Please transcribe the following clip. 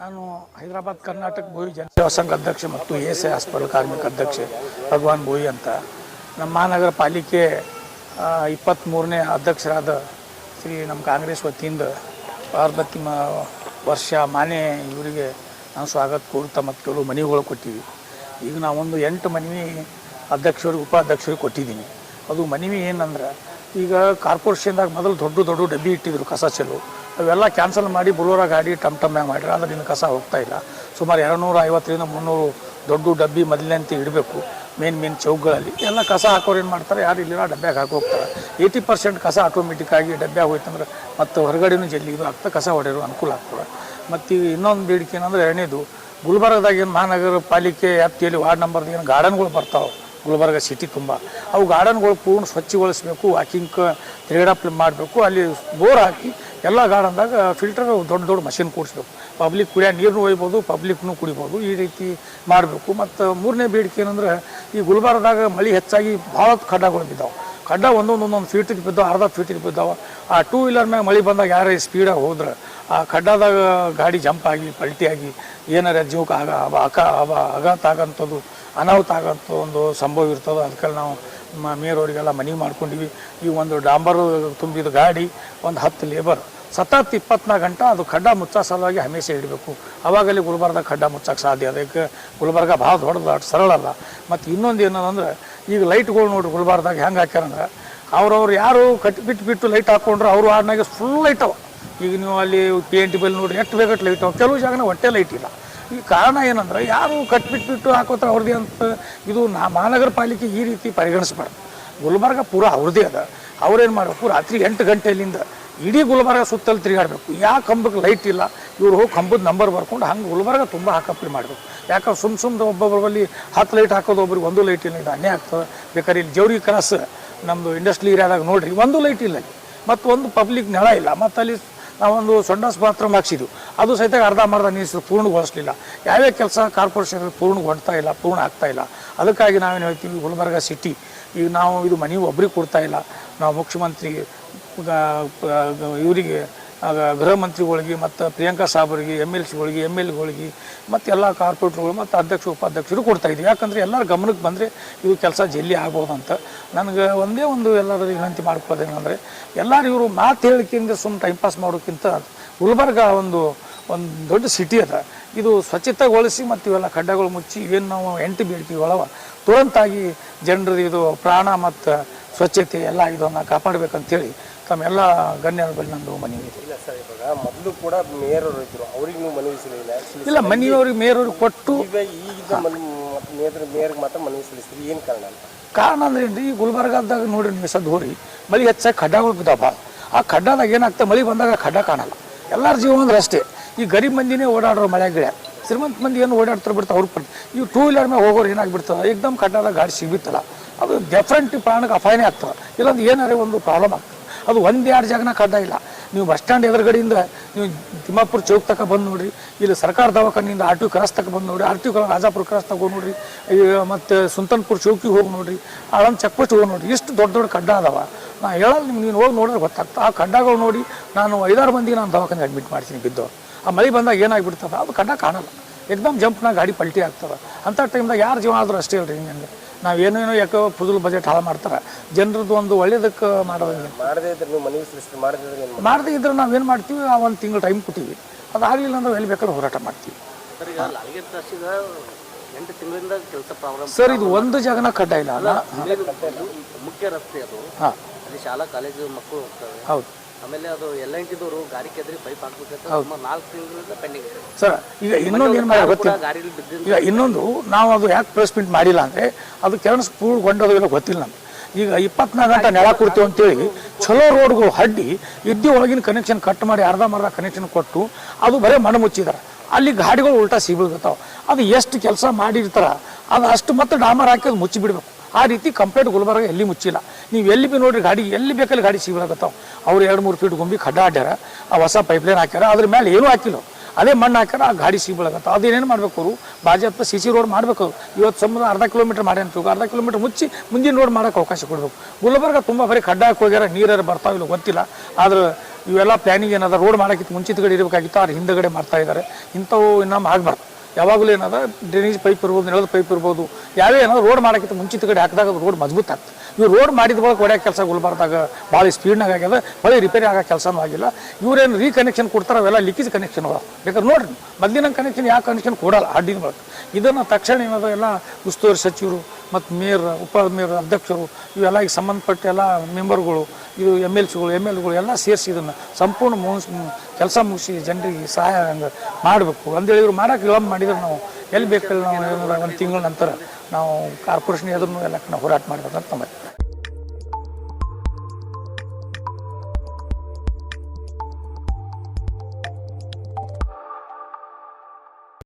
ನಾನು ಹೈದರಾಬಾದ್ ಕರ್ನಾಟಕ ಭೋಯಿ ಜನಸೇವಾ ಸಂಘ ಅಧ್ಯಕ್ಷ ಮತ್ತು ಎ ಎಸ್ ಐ ಹಾಸ್ಪಿಟಲ್ ಕಾರ್ಮಿಕ ಅಧ್ಯಕ್ಷ ಭಗವಾನ್ ಭೂಯಿ ಅಂತ. ನಮ್ಮ ಮಹಾನಗರ ಪಾಲಿಕೆ ಇಪ್ಪತ್ತ್ಮೂರನೇ ಅಧ್ಯಕ್ಷರಾದ ಶ್ರೀ ನಮ್ಮ ಕಾಂಗ್ರೆಸ್ ವತಿಯಿಂದ ಮ, ವರ್ಷ ಮಾನೆ ಇವರಿಗೆ ನಾವು ಸ್ವಾಗತ ಕೋರ್ತಾ ಮತ್ತು ಕೆಲವು ಮನೆಗಳು ಕೊಟ್ಟಿವಿ. ಈಗ ನಾವೊಂದು ಎಂಟು ಮನವಿ ಅಧ್ಯಕ್ಷರಿಗೆ ಉಪಾಧ್ಯಕ್ಷರಿಗೆ ಕೊಟ್ಟಿದ್ದೀನಿ ಅದು ಮನವಿ ಏನಂದ್ರೆ, ಈಗ ಕಾರ್ಪೊರೇಷನ್ದಾಗ ಮೊದಲು ದೊಡ್ಡ ದೊಡ್ಡ ಡಬ್ಬಿ ಇಟ್ಟಿದ್ರು ಕಸ ಚೆಲ್ಲು. ಅವೆಲ್ಲ ಕ್ಯಾನ್ಸಲ್ ಮಾಡಿ ಬುಲೋರ ಗಾಡಿ ಟಮ್ ಟಮ್ಯಾಗ ಮಾಡಿದ್ರೆ ನಿನ್ನ ಕಸ ಹೋಗ್ತಾ ಇಲ್ಲ. ಸುಮಾರು ಎರಡುನೂರ ಐವತ್ತರಿಂದ ಮುನ್ನೂರು ದೊಡ್ಡ ಡಬ್ಬಿ ಅಂತ ಇಡಬೇಕು, ಮೇನ್ ಮೇನ್ ಚೌಕ್ಗಳಲ್ಲಿ. ಎಲ್ಲ ಕಸ ಹಾಕೋರು ಏನು ಮಾಡ್ತಾರೆ? ಯಾರು ಇಲ್ಲಿರ ಡಬ್ಬ್ಯಾಗ ಹಾಕಿ ಹೋಗ್ತಾರೆ. ಏಯ್ಟಿ ಪರ್ಸೆಂಟ್ ಕಸ ಆಟೋಮೆಟಿಕ್ಕಾಗಿ ಡಬ್ಬ್ಯಾಗ ಹೋಯ್ತಂದ್ರೆ ಮತ್ತು ಹೊರಗಡೆನೂ ಜಲ್ಲಿ ಇದು ಆಗ್ತದೆ ಕಸ ಹೊಡೆಯೋರು ಅನುಕೂಲ ಆಗ್ತದೆ. ಮತ್ತು ಇನ್ನೊಂದು ಬೇಡಿಕೆ ಏನಂದ್ರೆ ಎರಡನೇದು, ಗುಲ್ಬರ್ಗದಾಗ ಮಹಾನಗರ ಪಾಲಿಕೆ ವ್ಯಾಪ್ತಿಯಲ್ಲಿ ವಾರ್ಡ್ ನಂಬರ್ದು ಏನು ಗಾರ್ಡನ್ಗಳು ಬರ್ತಾವೆ. ಗುಲ್ಬರ್ಗ ಸಿಟಿ ತುಂಬ. ಅವು ಗಾರ್ಡನ್ಗಳು ಪೂರ್ಣ ಸ್ವಚ್ಛಗೊಳಿಸ್ಬೇಕು ವಾಕಿಂಗ್ ತಿರುಗಾಡಪ್ ಮಾಡಬೇಕು, ಅಲ್ಲಿ ಬೋರ್ ಹಾಕಿ ಎಲ್ಲ ಗಾರ್ಡನ್ದಾಗ ಫಿಲ್ಟರ್ ದೊಡ್ಡ ದೊಡ್ಡ ಮಷಿನ್ ಕೂಡಿಸ್ಬೇಕು. ಪಬ್ಲಿಕ್ ಕುಡಿಯೋ ನೀರು ಒಯ್ಬೋದು ಪಬ್ಲಿಕ್ನು ಕುಡಿಬೋದು, ಈ ರೀತಿ ಮಾಡಬೇಕು. ಮತ್ತು ಮೂರನೇ ಬೇಡಿಕೆ ಏನಂದ್ರೆ, ಈ ಗುಲ್ಬರ್ಗದಾಗ ಮಳೆ ಹೆಚ್ಚಾಗಿ ಭಾಳ ಖಡ್ಡಗಳು ಬಿದ್ದಾವೆ. ಖಡ್ಡ ಒಂದೊಂದು ಒಂದೊಂದು ಫೀಟಿಗೆ ಬಿದ್ದಾವೆ, ಅರ್ಧ ಫೀಟಿಗೆ ಬಿದ್ದಾವೆ. ಆ ಟೂ ವೀಲರ್ ಮ್ಯಾಗ ಮಳೆ ಬಂದಾಗ ಯಾರೇ ಸ್ಪೀಡಾಗಿ ಹೋದ್ರೆ, ಆ ಖಡ್ಡದಾಗ ಗಾಡಿ ಜಂಪ್ ಆಗಿ ಪಲ್ಟಿಯಾಗಿ ಏನಾರ ಜೀವಕ್ಕೆ ಆಗ ಅವ ಅಕ ಅವ ಆಗಂಥದ್ದು ಅನಾಹುತ ಆಗೋಂಥ ಒಂದು ಸಂಭವ ಇರ್ತದೆ. ಅದಕ್ಕೆ ನಾವು ಮ- ಮೇಯರವರಿಗೆಲ್ಲ ಮನವಿ ಮಾಡ್ಕೊಂಡಿವಿ. ಈ ಒಂದು ಡಾಂಬರ್ ತುಂಬಿದ ಗಾಡಿ, ಒಂದು ಹತ್ತು ಲೇಬರ್, ಸತತ್ ಇಪ್ಪತ್ನಾಲ್ಕು ಗಂಟೆ ಅದು ಖಡ್ಡ ಮುಚ್ಚೋ ಸಲುವಾಗಿ ಹಮೇಶ ಇಡಬೇಕು. ಅವಾಗಲ್ಲಿ ಗುಲ್ಬರ್ಗ ಖಡ್ಡ ಮುಚ್ಚಕ್ಕೆ ಸಾಧ್ಯ. ಅದಕ್ಕೆ ಗುಲ್ಬರ್ಗ ಭಾಳ ದೊಡ್ಡದು, ಅಷ್ಟು ಸರಳ ಅಲ್ಲ ಮತ್ತು ಇನ್ನೊಂದು ಏನದಂದ್ರೆ ಈಗ ಲೈಟ್ಗಳು ನೋಡ್ರಿ ಗುಲ್ಬರ್ಗದಾಗ ಹೆಂಗೆ ಹಾಕ್ಯಾರಂದ್ರೆ, ಅವ್ರವ್ರು ಯಾರು ಕಟ್ಟಿ ಬಿಟ್ಟು ಬಿಟ್ಟು ಲೈಟ್ ಹಾಕ್ಕೊಂಡ್ರೆ ಅವರು ಆಡ್ನಾಗೆ ಫುಲ್ ಲೈಟ್ ಅವ. ಈಗ ನೀವು ಅಲ್ಲಿ ಪಿ ಎನ್ ಟಿ ಬಲ್ಲಿ ನೋಡ್ರಿ, ಎಷ್ಟು ಬೇಗ ಲೈಟ್ ಅವ. ಕೆಲವು ಜಾಗನ ಹೊಟ್ಟೆ ಲೈಟ್ ಇಲ್ಲ. ಈ ಕಾರಣ ಏನಂದ್ರೆ, ಯಾರು ಕಟ್ಬಿಟ್ಟು ಬಿಟ್ಟು ಹಾಕೋತಾರೆ ಅವ್ರದ್ದೇ ಅಂತ ಇದು ನಾ ಮಹಾನಗರ ಪಾಲಿಕೆ ಈ ರೀತಿ ಪರಿಗಣಿಸ್ಬಾರ್ದು. ಗುಲ್ಬರ್ಗ ಪೂರ ಅವ್ರದ್ದೇ ಅದ. ಅವ್ರೇನು ಮಾಡಬೇಕು? ರಾತ್ರಿ ಎಂಟು ಗಂಟೆಯಲ್ಲಿಂದ ಇಡೀ ಗುಲ್ಬರ್ಗ ಸುತ್ತಲ್ಲಿ ತಿರುಗಾಡಬೇಕು. ಯಾವ ಕಂಬಕ್ಕೆ ಲೈಟ್ ಇಲ್ಲ, ಇವ್ರು ಹೋಗಿ ಕಂಬದ ನಂಬರ್ ಬರ್ಕೊಂಡು ಹಂಗೆ ಗುಲ್ಬರ್ಗ ತುಂಬ ಹಾಕಪ್ಪಿ ಮಾಡಬೇಕು. ಯಾಕಂದ್ರೆ ಸುಮ್ಮ ಸುಮ್ಮನೆ ಒಬ್ಬೊಬ್ಬರಲ್ಲಿ ಹತ್ತು ಲೈಟ್ ಹಾಕೋದು ಒಬ್ರಿಗೆ ಒಂದು ಲೈಟ್ ಇಲ್ಲ, ಇದು ಅನ್ಯಾಯ ಆಗ್ತದೆ. ಬೇಕಾದ್ರೆ ಇಲ್ಲಿ ಜೌರಿ ಕ್ರಾಸ್ ನಮ್ಮದು ಇಂಡಸ್ಟ್ರಿ ಏರಿಯಾದಾಗ ನೋಡ್ರಿ, ಒಂದು ಲೈಟ್ ಇಲ್ಲ ಮತ್ತು ಒಂದು ಪಬ್ಲಿಕ್ ನೆಳ ಇಲ್ಲ. ಮತ್ತು ಅಲ್ಲಿ ನಾವೊಂದು ಸೊಂಡಸ್ ಬಾತ್ರೂಮ್ ಹಾಕ್ಸಿದ್ವು. ಅದು ಸಹಿತ ಅರ್ಧಂಬರ್ಧ ನೀರು ಪೂರ್ಣಗೊಳಿಸಲಿಲ್ಲ. ಯಾವ್ಯಾವ ಕೆಲಸ ಕಾರ್ಪೊರೇಷನ್ ಪೂರ್ಣಗೊಳ್ತಾ ಇಲ್ಲ, ಪೂರ್ಣ ಆಗ್ತಾ ಇಲ್ಲ, ಅದಕ್ಕಾಗಿ ನಾವೇನು ಹೇಳ್ತೀವಿ, ಗುಲ್ಬರ್ಗ ಸಿಟಿ, ಈಗ ನಾವು ಇದು ಮನೆ ಒಬ್ರಿಗೆ ಕೊಡ್ತಾ ಇಲ್ಲ. ನಾವು ಮುಖ್ಯಮಂತ್ರಿ ಇವರಿಗೆ ಗೃಹ ಮಂತ್ರಿಗಳಿಗೆ ಮತ್ತು ಪ್ರಿಯಾಂಕಾ ಸಾಬರಿಗೆ ಎಂ ಎಲ್ ಸಿಗಳಿಗೆ ಎಂ ಎಲ್ ಗಳಿಗೆ ಮತ್ತು ಎಲ್ಲ ಕಾರ್ಪೊರೇಟ್ರುಗಳು ಮತ್ತು ಅಧ್ಯಕ್ಷ, ಉಪಾಧ್ಯಕ್ಷರು ಕೊಡ್ತಾ ಇದ್ದೀವಿ ಯಾಕಂದರೆ ಎಲ್ಲರ ಗಮನಕ್ಕೆ ಬಂದರೆ ಇವು ಕೆಲಸ ಜಲ್ಲಿ ಅಂತ. ನನಗೆ ಒಂದೇ ಒಂದು ಎಲ್ಲರೂ ವಿನಂತಿ ಮಾಡ್ಕೊಳ್ಳೋದೇನೆಂದರೆ, ಎಲ್ಲರೂ ಇವರು ಮಾತು ಹೇಳಿಕೆಯಿಂದ ಸುಮ್ಮನೆ ಟೈಮ್ ಪಾಸ್ ಮಾಡೋಕ್ಕಿಂತ ಗುಲ್ಬರ್ಗ ಒಂದು ಒಂದು ದೊಡ್ಡ ಸಿಟಿ ಅದ. ಇದು ಸ್ವಚ್ಛತೆಗೊಳಿಸಿ ಮತ್ತು ಇವೆಲ್ಲ ಖಡ್ಡಗಳು ಮುಚ್ಚಿ ಇವೇನು ನಾವು ಎಂಟು ಒಳವ ತುರಂತಾಗಿ ಜನರದು ಇದು ಪ್ರಾಣ ಮತ್ತು ಸ್ವಚ್ಛತೆ ಎಲ್ಲ ಇದನ್ನು ಕಾಪಾಡಬೇಕಂತೇಳಿ ತಮ್ಮೆಲ್ಲ ಗಣ್ಯರ ಬಳಿ ನಂದು ಮನವಿ ಇದೆ. ಇಲ್ಲ ಸರ್ ಇವಾಗ ಮೊದಲು ಕೂಡ ಮೇಯರ್ ಅವರು ಇದ್ರು. ಅವ್ರಿಗೆ ನೀವು ಮನವಿ ಸಲ್ಲಿಲ್ಲ ಇಲ್ಲ ಮನೆಯವ್ರಿಗೆ ಮೇಯರ್ ಕೊಟ್ಟು ಈಗ ಮೇಯರ್ ಮೇಯರ್ಗೆ ಮಾತ್ರ ಮನವಿ ಸಲ್ಲಿಸಿದ್ರಿ. ಏನು ಕಾರಣ ಅಂತ? ಕಾರಣ ಅಂದ್ರೆ ಈ ಗುಲ್ಬರ್ಗಾದಾಗ ನೋಡ್ರಿ ನೀವು ಸದ್ ಹೋರಿ ಮಳೆ ಹೆಚ್ಚಾಗಿ ಖಡ್ಡಗಳು ಬಿದ್ದಾವ. ಆ ಖಡ್ಡದಾಗ ಏನಾಗ್ತದೆ ಮಳೆ ಬಂದಾಗ ಖಡ್ಡ ಕಾಣಲ್ಲ. ಎಲ್ಲರ ಜೀವ ಅಂದ್ರೆ ಅಷ್ಟೇ ಈ ಗರೀಬ್ ಮಂದಿನೇ ಓಡಾಡೋರು ಮಳೆ ಗಿಡ ಶ್ರೀಮಂತ ಮಂದಿ ಏನು ಓಡಾಡ್ತಾರೆ ಬಿಡ್ತಾರೆ ಅವ್ರಿಗೆ ಪಡ್ ಇವು ಟೂ ವೀಲರ್ ಮೇಲೆ ಹೋಗೋರು ಏನಾಗ್ಬಿಡ್ತದೆ? ಏಕ್ದಮ್ ಖಡ್ಡದಾಗ ಗಾಡಿ ಸಿಗ್ಬಿತ್ತಲ್ಲ. ಅದು ಡೆಫ್ರೆಂಟ್ ಪ್ರಾಣಕ್ಕೆ ಅಪಾಯನೇ ಆಗ್ತದೆ. ಇಲ್ಲೊಂದು ಏನಾರೇ ಒಂದು ಪ್ರಾಬ್ಲಮ್ ಆಗ್ತದೆ. ಅದು ಒಂದು ಎರಡು ಜಾಗನ ಕಡ್ಡ ಇಲ್ಲ. ನೀವು ಬಸ್ ಸ್ಟ್ಯಾಂಡ್ ಎದುರುಗಡೆಯಿಂದ ನೀವು ತಿಮ್ಮಾಪುರ ಚೌಕ್ ತಕ ಬಂದು ನೋಡ್ರಿ. ಇಲ್ಲಿ ಸರ್ಕಾರ ದವಾಖಾನೆಯಿಂದ ಆರ್ ಟಿ ಕ್ರಾಸ್ ತಕ ಬಂದು ನೋಡ್ರಿ. ಆರ್ ಟಿ ರಾಜಾಪುರ ಕ್ರಾಸ್ ತಗೋ ನೋಡ್ರಿ. ಮತ್ತು ಸುಂತನ್ಪುರ ಚೌಕಿಗೆ ಹೋಗಿ ನೋಡ್ರಿ. ಆಳಂದ್ ಚೆಕ್ ಹೋಗಿ ನೋಡ್ರಿ. ಇಷ್ಟು ದೊಡ್ಡ ದೊಡ್ಡ ಕಡ್ಡ ಅದಾವ. ನಾ ಹೇಳಲ್ಲ ನಿಮ್ಗೆ ನೀನು ಹೋಗಿ ನೋಡಿದ್ರೆ ಗೊತ್ತಾಗ್ತದೆ. ಆ ಕಡ್ಡಗಳು ನೋಡಿ ನಾನು ಐದಾರು ಮಂದಿ ನಾನು ದವಾಖಾನೆ ಅಡ್ಮಿಟ್ ಮಾಡ್ತೀನಿ ಬಿದ್ದು. ಆ ಮಳೆ ಬಂದಾಗ ಏನಾಗ್ಬಿಡ್ತದೆ? ಅದು ಕಂಡ ಕಾಣಲ್ಲ. ಎಕ್ದಮ್ ಜಂಪ್ನಾಗ ಗಾಡಿ ಪಲ್ಟಿ ಆಗ್ತದೆ. ಅಂಥ ಟೈಮ್ದಾಗ ಯಾರು ಜೀವ ಆದರೂ ಅಷ್ಟೇ ಹೇಳ್ರಿ ಹಿಂಗೆ ನಾವೇನೇನೋ ಯಾಕೋ ಫುಜುಲ್ ಬಜೆಟ್ ಹಾಳು ಮಾಡ್ತಾರೆ. ಜನರದ್ದು ಒಂದು ಒಳ್ಳೇದಕ್ಕೆ ಮಾಡೋದಂಗೆ ಮಾಡದೇ ಇದ್ರೆ ನೀವು ಏನು ಮಾಡದೇ ಇದ್ರೆ ನಾವೇನು ಮಾಡ್ತೀವಿ? ಆ ಒಂದು ತಿಂಗಳು ಟೈಮ್ ಕೊಟ್ಟಿವಿ. ಅದಾಗಲಿಲ್ಲ ಅಂದ್ರೆ ಎಲ್ಲಿ ಬೇಕಾದ್ರೆ ಹೋರಾಟ ಮಾಡ್ತೀವಿ. ಸರ್ ಈಗ ಲಾಲ್ಗೇರ್ ಎಂಟು ತಿಂಗಳಿಂದ ಕೆಲಸ ಪ್ರಾರಂಭ ಸರ್ ಇದು ಒಂದು ಜಾಗನ ಕಡ್ಡಾಯ ಇಲ್ಲ ಅಲ್ಲ? ಮುಖ್ಯ ರಸ್ತೆ ಅದು. ಹಾಂ. ಅಲ್ಲಿ ಶಾಲಾ ಕಾಲೇಜು ಮಕ್ಕಳು ಹೋಗ್ತಾರೆ ಹೌದು. ಆಮೇಲೆ ಅದು ಎಲ್ ಎನ್ ಟಿದವರು ಗಾರಿ ಕೆದ್ರಿ ಪೈಪ್ ಹಾಕ್ಬೇಕಂತ ಸುಮಾರು ನಾಲ್ಕು ತಿಂಗಳಿಂದ ಪೆಂಡಿಂಗ್ ಇದೆ. ಸರ್ ಈಗ ಇನ್ನೊಂದು ಏನು ಮಾಡಿ ಗೊತ್ತಿಲ್ಲ. ಗಾಡಿ ಬಿದ್ದಿದ್ದು ಈಗ ಇನ್ನೊಂದು ನಾವು ಅದು ಯಾಕೆ ಪ್ರೆಸ್ ಮೀಟ್ ಮಾಡಿಲ್ಲ ಅಂದರೆ ಅದು ಕೆಲಸ ಪೂರ್ಣಗೊಂಡದು ಗೊತ್ತಿಲ್ಲ ನಮ್ಗೆ. ಈಗ ಇಪ್ಪತ್ನಾಲ್ಕು ಗಂಟೆ ನೆಲ ಕೊಡ್ತೀವಿ ಅಂತೇಳಿ ಚಲೋ ರೋಡ್ಗಳು ಹಡ್ಡಿ ಇದ್ದಿ ಒಳಗಿನ ಕನೆಕ್ಷನ್ ಕಟ್ ಮಾಡಿ ಅರ್ಧ ಮರ್ಧ ಕನೆಕ್ಷನ್ ಕೊಟ್ಟು ಅದು ಬರೇ ಮಣ್ಣು ಮುಚ್ಚಿದಾರೆ. ಅಲ್ಲಿ ಗಾಡಿಗಳು ಉಲ್ಟಾ ಸಿಬಿಳ್ತಾವೆ ಅದು ಎಷ್ಟು ಕೆಲಸ ಮಾಡಿರ್ತಾರ ಅದು ಅಷ್ಟು ಮತ್ತೆ ಡಾಮರ್ ಹಾಕಿ ಅದು ಮುಚ್ಚಿ ಬಿಡ್ಬೇಕು ಆ ರೀತಿ ಕಂಪ್ಲೇಂಟ್ ಗುಲ್ಬರ್ಗ ಎಲ್ಲಿ ಮುಚ್ಚಿಲ್ಲ. ನೀವು ಎಲ್ಲಿ ಬಿ ನೋಡ್ರಿ ಗಾಡಿ, ಎಲ್ಲಿ ಬೇಕಲ್ಲಿ ಗಾಡಿ ಸಿಬಿಳಕತ್ತಾವ ಅವ್ರು ಎರಡು ಮೂರು ಫೀಟ್ ಗುಂಬಿ ಖಡ್ಡ ಆಡ್ಯಾರ ಆ ಹೊಸ ಪೈಪ್ಲೈನ್ ಹಾಕ್ಯಾರ, ಅದ್ರ ಮೇಲೆ ಏನೂ ಹಾಕಿಲ್ಲ ಅದೇ ಮಣ್ಣು ಹಾಕ್ಯಾರ, ಆ ಗಾಡಿ ಸಿಗ್ಬಳಗತ್ತ ಅದೇನೇನು ಮಾಡ್ಬೇಕು ಅವರು? ಭಾಜಪ ಸಿ ಸಿ ರೋಡ್ ಮಾಡಬೇಕು ಇವತ್ತು ಸಮುದ್ರ ಅರ್ಧ ಕಿಲೋಮೀಟರ್ ಮಾಡಿ ಅಂತ ಅರ್ಧ ಕಿಲೋಮೀಟರ್ ಮುಚ್ಚಿ ಮುಂದಿನ ರೋಡ್ ಮಾಡೋಕೆ ಅವಕಾಶ ಕೊಡಬೇಕು. ಗುಲ್ಬರ್ಗ ತುಂಬ ಬರೀ ಹಾಕಿ ಹೋಗ್ಯಾರ ನೀರಾರು ಬರ್ತಾವಿಲ್ಲ ಗೊತ್ತಿಲ್ಲ. ಆದ್ರೆ ಇವೆಲ್ಲ ಪ್ಲ್ಯಾನಿಂಗ್ ಏನದ ರೋಡ್ ಮಾಡೋಕ್ಕಿಂತ ಮುಂಚಿತಗಡೆ ಇರಬೇಕಾಗಿತ್ತು ಅವ್ರು ಹಿಂದಗಡೆ ಮಾಡ್ತಾ ಇದ್ದಾರೆ ಇಂಥವು ಇನ್ನೊಮ್ಮೆ ಆಗಬಾರ್ದು. ಯಾವಾಗಲೂ ಏನಾದ್ರೂ ಡ್ರೈನೇಜ್ ಪೈಪ್ ಇರ್ಬೋದು, ನೆಲದ ಪೈಪ್ ಇರ್ಬೋದು ಯಾವೇ ಏನಾದ್ರು ರೋಡ್ ಮಾಡೋಕ್ಕಿಂತ ಮುಂಚಿತ ಕಡೆ ಹಾಕಿದಾಗ ರೋಡ್ ಮಜಬೂತ್ ಆಗ್ತದೆ. ಇವ್ರು ರೋಡ್ ಮಾಡಿದ ಬಳಕ ಹೊಡೆಯೋ ಕೆಲಸ ಗುಲ್ಬರ್ದಾಗ ಭಾಳ ಸ್ಪೀಡ್ನಾಗ ಆಗ್ಯದ ಹೊಳೆ ರಿಪೇರಿ ಆಗೋ ಕೆಲಸನೂ ಆಗಿಲ್ಲ. ಇವ್ರೇನು ರೀಕನೆಕ್ಷನ್ ಕೊಡ್ತಾರೆ ಅವೆಲ್ಲ ಲೀಕೇಜ್ ಕನೆಕ್ಷನ್ ಬೇಕಾದ್ರೆ ನೋಡ್ರಿ, ಮೊದಲಿನ ಕನೆಕ್ಷನ್ ಯಾವ ಕನೆಕ್ಷನ್ ಕೊಡಲ್ಲ ಅಡ್ಡಿನ ಬಳಕ ಇದನ್ನು ತಕ್ಷಣ ಏನದ ಎಲ್ಲ ಉಸ್ತುವಾರಿ ಸಚಿವರು ಮತ್ತು ಮೇಯರ್, ಉಪ ಮೇಯರ್, ಅಧ್ಯಕ್ಷರು, ಇವೆಲ್ಲ ಈಗ ಸಂಬಂಧಪಟ್ಟ ಎಲ್ಲ ಮೆಂಬರ್ಗಳು ಇದು ಎಂ ಎಲ್ ಸಿಗಳು ಎಂ ಎಲ್ಗಳು ಎಲ್ಲ ಸೇರಿಸಿ ಇದನ್ನು ಸಂಪೂರ್ಣ ಮುಗಿಸ್, ಕೆಲಸ ಮುಗಿಸಿ ಜನರಿಗೆ ಸಹಾಯ ಮಾಡಬೇಕು. ಅಂದೇಳಿ ಇವ್ರು ಮಾಡೋಕೆ ವಿಳಂಬ ಮಾಡಿದ್ರೆ ನಾವು ಎಲ್ಲಿ ಬೇಕಲ್ಲಿ ನಾವು ಒಂದು ತಿಂಗಳ ನಂತರ ನಾವು ಕಾರ್ಪೊರೇಷನ್ ಎದುರು ಎಲ್ಲ ಹೋರಾಟ ಮಾಡಬೇಕಂತ ನಮ್ಮ.